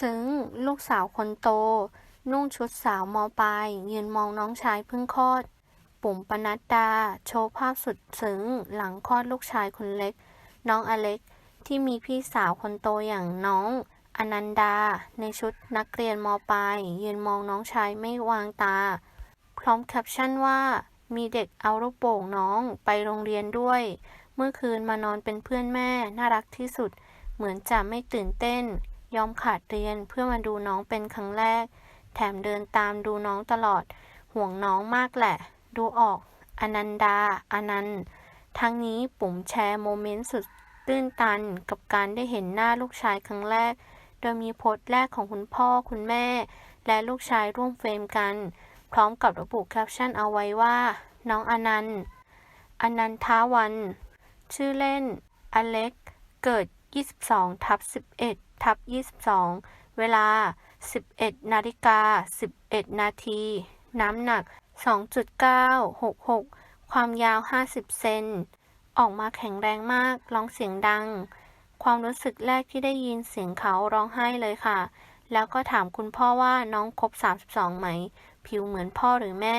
ซึ้ง ลูกสาวคนโต นุ่งชุดสาวมอปลายยืนมองน้องชายเพิ่งคลอด ปุ๋มปนัดดา โชว์ภาพสุดซึ้ง หลังคลอดลูกชายคนเล็ก น้องอเล็กที่มีพี่สาวคนโตอย่างน้อง อนันดา ในชุดนักเรียนมปลายยืนมองน้องชายไม่วางตา พร้อมแคปชั่นว่า มีเด็กเอาลูกโป่งน้องไปโรงเรียนด้วย เมื่อคืนมานอนเป็นเพื่อนแม่น่ารักที่สุด เหมือนจะไม่ตื่นเต้น ยอมขาดเรียนเพื่อมาดูน้องเป็นครั้งแรก แถมเดินตามดูน้องตลอด ห่วงน้องมากแหละ ดูออก อนันดา อนันต์ ทั้งนี้ปุ๋มแชร์โมเมนต์สุดตื้นตันกับการได้เห็นหน้าลูกชายครั้งแรก โดยมีโพสต์แรกของคุณพ่อคุณแม่ และลูกชายร่วมเฟรมกัน พร้อมกับระบุแคปชั่นเอาไว้ว่า น้องอนันต์ อนันทาวัน ชื่อเล่น อเล็ก เกิด 22ทับ11ทับ22 เวลา 11 นาฬิกา 11 นาที น้ำหนัก 2.966 ความยาว 50 เซน ออกมาแข็งแรงมาก ร้องเสียงดัง ความรู้สึกแรกที่ได้ยินเสียงเขาร้องไห้เลยค่ะ แล้วก็ถามคุณพ่อว่าน้องครบ 32 ไหม ผิวเหมือนพ่อหรือแม่